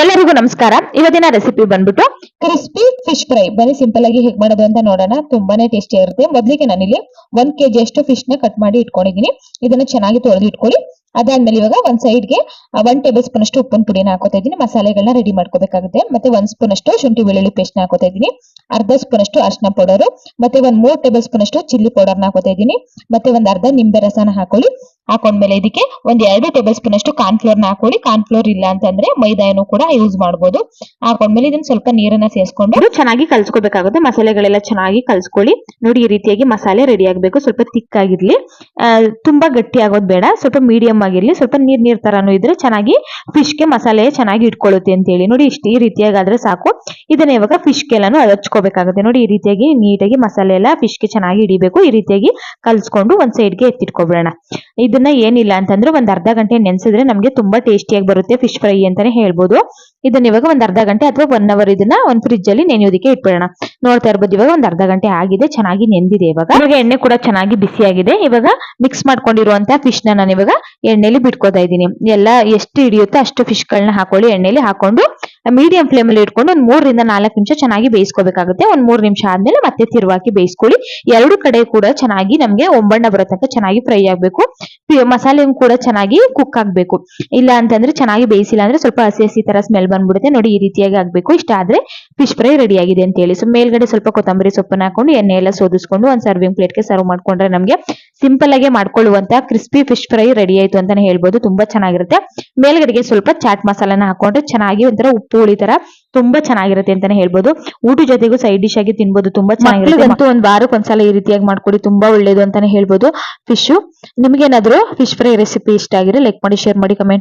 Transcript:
ಎಲ್ಲರಿಗೂ ನಮಸ್ಕಾರ. ಇವತ್ತಿನ ರೆಸಿಪಿ ಬಂದ್ಬಿಟ್ಟು ಕ್ರಿಸ್ಪಿ ಫಿಶ್ ಫ್ರೈ ಬರೀ ಸಿಂಪಲ್ ಆಗಿ ಹೇಗೆ ಮಾಡೋದು ಅಂತ ನೋಡೋಣ. ತುಂಬಾನೇ ಟೇಸ್ಟಿ ಇರುತ್ತೆ. ಮೊದಲಿಗೆ ನಾನಿಲ್ಲಿ ಒಂದ್ ಕೆಜಿ ಅಷ್ಟು ಫಿಶ್ನ ಕಟ್ ಮಾಡಿ ಇಟ್ಕೊಂಡಿದೀನಿ ಇದನ್ನ ಚೆನ್ನಾಗಿ ತೊಳೆದು ಇಟ್ಕೊಳ್ಳಿ. ಅದಾದ್ಮೇಲೆ ಇವಾಗ ಒಂದ್ ಸೈಡ್ಗೆ ಒನ್ ಟೇಬಲ್ ಸ್ಪೂನ್ ಅಷ್ಟು ಉಪ್ಪಿನ ಪುಡಿನ ಹಾಕೋತಾ ಇದೀನಿ ಮಸಾಲೆಗಳನ್ನ ರೆಡಿ ಮಾಡ್ಕೋಬೇಕಾಗುತ್ತೆ. ಮತ್ತೆ ಒಂದ್ ಸ್ಪೂನ್ ಅಷ್ಟು ಶುಂಠಿ, ಬೆಳ್ಳುಳ್ಳಿ ಪೇಸ್ಟ್ ಹಾಕೋತಾ ಇದ್ದೀನಿ. ಅರ್ಧ ಸ್ಪೂನ್ ಅಷ್ಟು ಅರಿಶಿನ ಪೌಡರ್, ಮತ್ತೆ ಒಂದ್ ಮೂರ್ ಟೇಬಲ್ ಸ್ಪೂನ್ ಅಷ್ಟು ಚಿಲ್ಲಿ ಪೌಡರ್ನ ಹಾಕೋತಾ ಇದ್ದೀನಿ. ಮತ್ತೆ ಒಂದ್ ಅರ್ಧ ನಿಂಬೆ ರಸನ ಹಾಕೊಳ್ಳಿ. ಹಾಕೊಂಡ್ಮೇಲೆ ಇದಕ್ಕೆ ಒಂದ್ ಎರಡು ಟೇಬಲ್ ಸ್ಪೂನ್ ಅಷ್ಟು ಕಾರ್ನ್ ಫ್ಲೋರ್ನ ಹಾಕೊಳ್ಳಿ. ಕಾರ್ನ್ ಫ್ಲೋರ್ ಇಲ್ಲ ಅಂತಂದ್ರೆ ಮೈದಾನು ಕೂಡ ಯೂಸ್ ಮಾಡಬಹುದು ಹಾಕೊಂಡ್ಮೇಲೆ ಇದನ್ನ ಸ್ವಲ್ಪ ನೀರನ್ನ ಸೇರಿಸ್ಕೊಂಡು ಚೆನ್ನಾಗಿ ಕಲ್ಸ್ಕೋಬೇಕಾಗುತ್ತೆ. ಮಸಾಲೆಗಳೆಲ್ಲ ಚೆನ್ನಾಗಿ ಕಲ್ಸ್ಕೊಳ್ಳಿ. ನೋಡಿ, ಈ ರೀತಿಯಾಗಿ ಮಸಾಲೆ ರೆಡಿ ಆಗ್ಬೇಕು. ಸ್ವಲ್ಪ ತಿಕ್ ಆಗಿರ್ಲಿ ತುಂಬಾ ಗಟ್ಟಿ ಆಗೋದ್ ಬೇಡ. ಸ್ವಲ್ಪ ಮೀಡಿಯಂ ಆಗಿರ್ಲಿ. ಸ್ವಲ್ಪ ನೀರ್ ನೀರ್ ತರಾನು ಇದ್ರೆ ಚೆನ್ನಾಗಿ fish ಗೆ ಮಸಾಲೆ ಚೆನ್ನಾಗಿ ಇಟ್ಕೊಳ್ಳುತ್ತೆ ಅಂತ ಹೇಳಿ ನೋಡಿ, ಇಷ್ಟು ಈ ರೀತಿಯಾಗಿ ಆದ್ರೆ ಸಾಕು. ಇದನ್ನ ಇವಾಗ ಫಿಶ್ ಗೆಲ್ಲಾನು ಹಚ್ಕೋಬೇಕಾಗುತ್ತೆ ನೋಡಿ ಈ ರೀತಿಯಾಗಿ ನೀಟಾಗಿ ಮಸಾಲೆ ಎಲ್ಲ ಫಿಶ್ಗೆ ಚೆನ್ನಾಗಿ ಹಿಡಿಬೇಕು. ಈ ರೀತಿಯಾಗಿ ಕಲ್ಸ್ಕೊಂಡು ಒಂದ್ ಸೈಡ್ಗೆ ಎತ್ತಿಟ್ಕೊಬಿಡೋಣ. ಇದನ್ನ ಏನಿಲ್ಲ ಅಂತಂದ್ರೆ ಒಂದ್ ಅರ್ಧ ಗಂಟೆ ನೆನ್ಸಿದ್ರೆ ನಮಗೆ ತುಂಬಾ ಟೇಸ್ಟಿಯಾಗಿ ಬರುತ್ತೆ ಫಿಶ್ ಫ್ರೈ ಅಂತಾನೆ ಹೇಳ್ಬೋದು. ಇದನ್ನ ಇವಾಗ ಒಂದ್ ಅರ್ಧ ಗಂಟೆ ಅಥವಾ ಒನ್ ಅವರ್ ಇದನ್ನ ಒಂದ್ ಫ್ರಿಜ್ ಅಲ್ಲಿ ನೆನೆಯೋದಕ್ಕೆ ಇಟ್ಬಿಡೋಣ. ನೋಡ್ತಾ ಇರ್ಬೋದು ಇವಾಗ ಒಂದ್ ಅರ್ಧ ಗಂಟೆ ಆಗಿದೆ, ಚೆನ್ನಾಗಿ ನೆಂದಿದೆ ಇವಾಗ. ಇವಾಗ ಎಣ್ಣೆ ಕೂಡ ಚೆನ್ನಾಗಿ ಬಿಸಿಯಾಗಿದೆ ಇವಾಗ ಮಿಕ್ಸ್ ಮಾಡ್ಕೊಂಡಿರುವಂತಹ ಫಿಶ್ನ ನಾನು ಇವಾಗ ಎಣ್ಣೆಲಿ ಬಿಟ್ಕೋತಾ ಇದ್ದೀನಿ. ಎಲ್ಲ ಎಷ್ಟು ಹಿಡಿಯುತ್ತೋ ಅಷ್ಟು ಫಿಶ್ ಗಳನ್ನ ಹಾಕೊಳ್ಳಿ, ಎಣ್ಣೆಲಿ ಹಾಕೊಂಡು ಮೀಡಿಯಂ ಫ್ಲೇಮ್ ಅಲ್ಲಿ ಇಟ್ಕೊಂಡು ಒಂದ್ ಮೂರರಿಂದ ನಾಲ್ಕು ನಿಮಿಷ ಚೆನ್ನಾಗಿ ಬೇಯಿಸ್ಕೋಬೇಕಾಗುತ್ತೆ. ಒಂದ್ ಮೂರ್ ನಿಮಿಷ ಆದ್ಮೇಲೆ ಮತ್ತೆ ತಿರುವಾಕಿ ಬೇಯಿಸ್ಕೊಳ್ಳಿ. ಎರಡು ಕಡೆ ಕೂಡ ಚೆನ್ನಾಗಿ ನಮ್ಗೆ ಒಂಬಣ್ಣ ಬರೋ ತನಕ ಚೆನ್ನಾಗಿ ಫ್ರೈ ಆಗ್ಬೇಕು. ಮಸಾಲೆ ಕೂಡ ಚೆನ್ನಾಗಿ ಕುಕ್ ಆಗ್ಬೇಕು. ಇಲ್ಲ ಅಂತಂದ್ರೆ ಚೆನ್ನಾಗಿ ಬೇಯಿಸಿಲ್ಲ ಅಂದ್ರೆ ಸ್ವಲ್ಪ ಹಸಿ ಹಸಿ ತರ ಸ್ಮೆಲ್ ಬಂದ್ಬಿಡುತ್ತೆ. ನೋಡಿ ಈ ರೀತಿಯಾಗಿ ಆಗ್ಬೇಕು. ಇಷ್ಟ ಆದ್ರೆ ಫಿಶ್ ಫ್ರೈ ರೆಡಿ ಆಗಿದೆ ಅಂತ ಹೇಳಿ. ಸೊ ಮೇಲ್ಗಡೆ ಸ್ವಲ್ಪ ಕೊತ್ತಂಬರಿ ಸೊಪ್ಪನ್ನ ಹಾಕೊಂಡು ಎಣ್ಣೆ ಎಲ್ಲ ಸೋದಿಸ್ಕೊಂಡು ಒಂದ್ ಸರ್ವಿಂಗ್ ಪ್ಲೇಟ್ಗೆ ಸರ್ವ್ ಮಾಡ್ಕೊಂಡ್ರೆ ನಮಗೆ ಸಿಂಪಲ್ ಆಗಿ ಮಾಡ್ಕೊಳ್ಳುವಂತ ಕ್ರಿಸ್ಪಿ ಫಿಶ್ ಫ್ರೈ ರೆಡಿ ಆಯ್ತು ಅಂತಾನೆ ಹೇಳ್ಬೋದು. ತುಂಬಾ ಚೆನ್ನಾಗಿರುತ್ತೆ. ಮೇಲ್ಗಡೆಗೆ ಸ್ವಲ್ಪ ಚಾಟ್ ಮಸಾಲಾನ ಹಾಕೊಂಡ್ರೆ ಚೆನ್ನಾಗಿ ಒಂಥರ ಉಪ್ಪು ಹುಳಿ ತರ ತುಂಬಾ ಚೆನ್ನಾಗಿರುತ್ತೆ ಅಂತಾನೆ ಹೇಳ್ಬೋದು. ಊಟ ಜೊತೆಗೂ ಸೈಡ್ ಡಿಶ್ ಆಗಿ ತಿನ್ಬೋದು, ತುಂಬಾ ಚೆನ್ನಾಗಿರುತ್ತೆ. ಒಂದ್ ವಾರಕ್ಕೆ ಒಂದ್ಸಲ ಈ ರೀತಿಯಾಗಿ ಮಾಡ್ಕೊಡಿ, ತುಂಬಾ ಒಳ್ಳೇದು ಅಂತಾನೆ ಹೇಳ್ಬೋದು. ಫಿಶ್ ನಿಮ್ಗೇನಾದ್ರೂ ಫಿಶ್ ಫ್ರೈ ರೆಸಿಪಿ ಇಷ್ಟ ಆಗಿದೆ ಲೈಕ್ ಮಾಡಿ ಶೇರ್ ಮಾಡಿ ಕಮೆಂಟ್